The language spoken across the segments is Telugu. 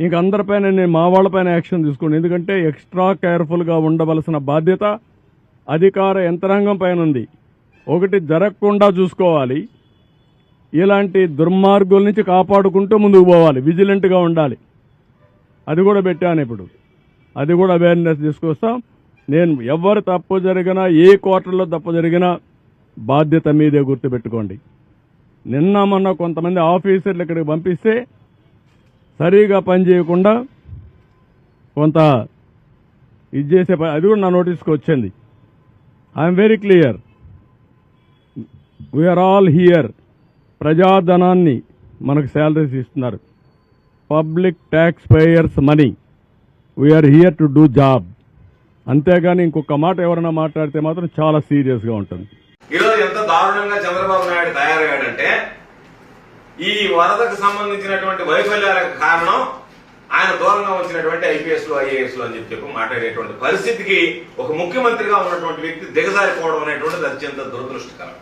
ఇంక అందరిపైన నేను మా వాళ్ళపైన యాక్షన్ తీసుకోండి ఎందుకంటే ఎక్స్ట్రా కేర్ఫుల్గా ఉండవలసిన బాధ్యత అధికార యంత్రాంగం పైన ఉంది. ఒకటి జరగకుండా చూసుకోవాలి. ఇలాంటి దుర్మార్గుల నుంచి కాపాడుకుంటూ ముందుకు పోవాలి. విజిలెంట్గా ఉండాలి. అది కూడా పెట్టాను ఇప్పుడు. అది కూడా అవేర్నెస్ తీసుకొస్తాం. నేను ఎవరు తప్పు జరిగినా ఏ క్వార్టర్లో తప్పు జరిగినా బాధ్యత మీదే గుర్తుపెట్టుకోండి. నిన్న మొన్న కొంతమంది ఆఫీసర్లు ఇక్కడికి పంపిస్తే సరిగా పని చేయకుండా కొంత ఇది చేసే పని అది కూడా నా నోటీస్కి వచ్చింది. I'm very clear we're all here ప్రజాధనాన్ని మనకు శాలరీస్ ఇస్తున్నారు. Public tax payers money we're here to do job అంతేగాని ఇంకొక మాట ఎవరైనా మాట్లాడితే మాత్రం చాలా సీరియస్గా ఉంటుంది. ఈరోజు ఎంత దారుణంగా చంద్రబాబు నాయుడు తయారయ్యాడంటే ఈ వరదకు సంబంధించినటువంటి వైఫల్యాలకు కారణం ఆయన దూరంగా ఉంచినటువంటి ఐపీఎస్లు ఐఏఎస్ అని చెప్పి చెప్పి మాట్లాడేటువంటి పరిస్థితికి ఒక ముఖ్యమంత్రిగా ఉన్నటువంటి వ్యక్తి దిగజారిపోవడం అనేటువంటిది అత్యంత దురదృష్టకరం.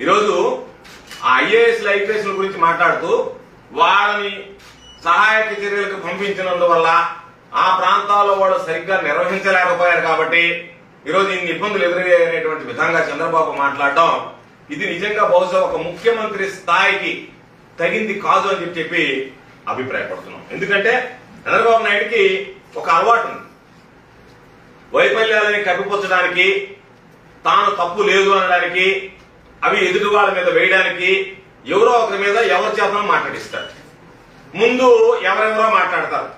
ఈరోజు ఆ ఐఏఎస్ ఐపీఎస్ గురించి మాట్లాడుతూ వాళ్ళని సహాయక చర్యలకు పంపించినందువల్ల ఆ ప్రాంతాల్లో వాళ్ళు సరిగ్గా నిర్వహించలేకపోయారు కాబట్టి ఈరోజు ఇన్ని ఇబ్బందులు ఎదురయ్యాయనేటువంటి విధంగా చంద్రబాబు మాట్లాడడం ఇది నిజంగా బహుశా ఒక ముఖ్యమంత్రి స్థాయికి తగింది కాదు అని చెప్పి అభిప్రాయపడుతున్నాం. ఎందుకంటే చంద్రబాబు నాయుడికి ఒక అలవాటు ఉంది. వైఫల్యాలని కప్పిపుచ్చడానికి తాను తప్పు లేదు అనడానికి అవి ఎదుటి వాళ్ళ మీద వేయడానికి ఎవరో ఒకరి మీద ఎవరి చేతనో మాట్లాడిస్తారు. ముందు ఎవరెవరో మాట్లాడతారు.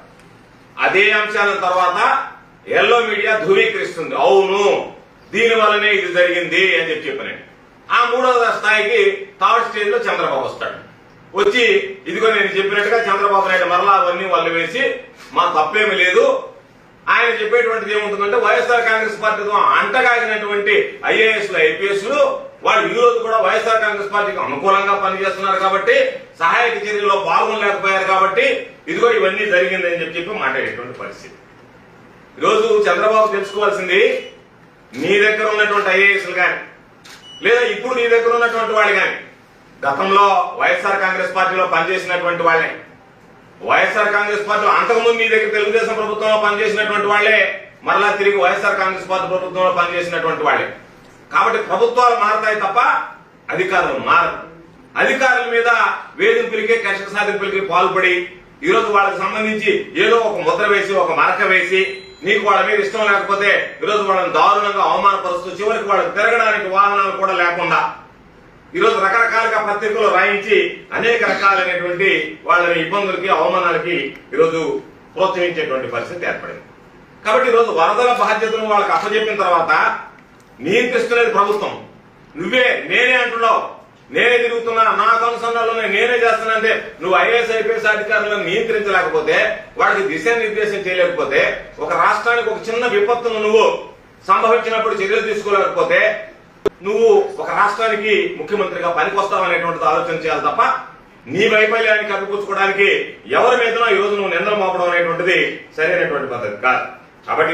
అదే అంశాల తర్వాత ఎల్లో మీడియా ధృవీకరిస్తుంది. అవును దీని వల్లనే ఇది జరిగింది అని చెప్పి చెప్పిన ఆ మూడవ స్థాయికి థర్డ్ స్టేజ్లో చంద్రబాబు వస్తాడు. వచ్చి ఇదిగో నేను చెప్పినట్టుగా చంద్రబాబు నాయుడు మరలా అవన్నీ వాళ్ళు వేసి మా తప్పేమీ లేదు. ఆయన చెప్పేటువంటిది ఏముంటుందంటే వైఎస్ఆర్ కాంగ్రెస్ పార్టీతో అంటగాగినటువంటి ఐఏఎస్లు ఐపీఎస్ వాళ్ళు ఈ రోజు కూడా వైఎస్ఆర్ కాంగ్రెస్ పార్టీకి అనుకూలంగా పనిచేస్తున్నారు కాబట్టి సహాయక చర్యల్లో పాల్గొనలేకపోయారు కాబట్టి ఇదిగో ఇవన్నీ జరిగిందని చెప్పి చెప్పి మాట్లాడేటువంటి పరిస్థితి. ఈరోజు చంద్రబాబు తెలుసుకోవాల్సింది మీ దగ్గర ఉన్నటువంటి ఐఏఎస్లు కానీ లేదా ఇప్పుడు నీ దగ్గర ఉన్నటువంటి వాళ్ళు కానీ గతంలో వైఎస్ఆర్ కాంగ్రెస్ పార్టీలో పనిచేసినటువంటి వాళ్ళే. వైఎస్ఆర్ కాంగ్రెస్ పార్టీ అంతకుముందు మీ దగ్గర తెలుగుదేశం ప్రభుత్వంలో పనిచేసినటువంటి వాళ్ళే మరలా తిరిగి వైఎస్ఆర్ కాంగ్రెస్ పార్టీ ప్రభుత్వంలో పనిచేసినటువంటి వాళ్ళే కాబట్టి ప్రభుత్వాలు మారతాయి తప్ప అధికారులు మారదు అధికారుల మీద వేధింపులకి కక్ష సాధింపులకి పాల్పడి ఈరోజు వాళ్ళకి సంబంధించి ఏదో ఒక ముద్ర వేసి ఒక మరక వేసి నీకు వాళ్ళ మీద ఇష్టం లేకపోతే ఈ రోజు వాళ్ళని దారుణంగా అవమానపరుస్తూ చివరికి వాళ్ళకి తిరగడానికి వాహనాలు కూడా లేకుండా ఈరోజు రకరకాలుగా పత్రికలు రాయించి అనేక రకాలైనటువంటి వాళ్ళని ఇబ్బందులకి అవమానాలకి ఈరోజు ప్రోత్సహించేటువంటి పరిస్థితి ఏర్పడింది. కాబట్టి ఈరోజు వరదల బాధ్యతను వాళ్ళకి అప్పచెప్పిన తర్వాత నియంత్రిస్తున్నది ప్రభుత్వం నువ్వే నేనే అంటున్నావు నేనే తిరుగుతున్నా నా అనుసంధానంలోనే నేనే చేస్తున్నా అంటే నువ్వు ఐఏఎస్ ఐపీఎస్ అధికారులను నియంత్రించలేకపోతే వాడికి దిశానిర్దేశం చేయలేకపోతే ఒక రాష్ట్రానికి ఒక చిన్న విపత్తును నువ్వు సంభవించినప్పుడు చర్యలు తీసుకోలేకపోతే నువ్వు ఒక రాష్ట్రానికి ముఖ్యమంత్రిగా పనికొస్తావనేటువంటిది ఆలోచన చేయాలి తప్ప నీ వైఫల్యాన్ని కప్పిపుచ్చుకోవడానికి ఎవరి మీద ఈ రోజు నువ్వు నిందలు మోపడం అనేటువంటిది సరైనటువంటి పద్ధతి కాదు. కాబట్టి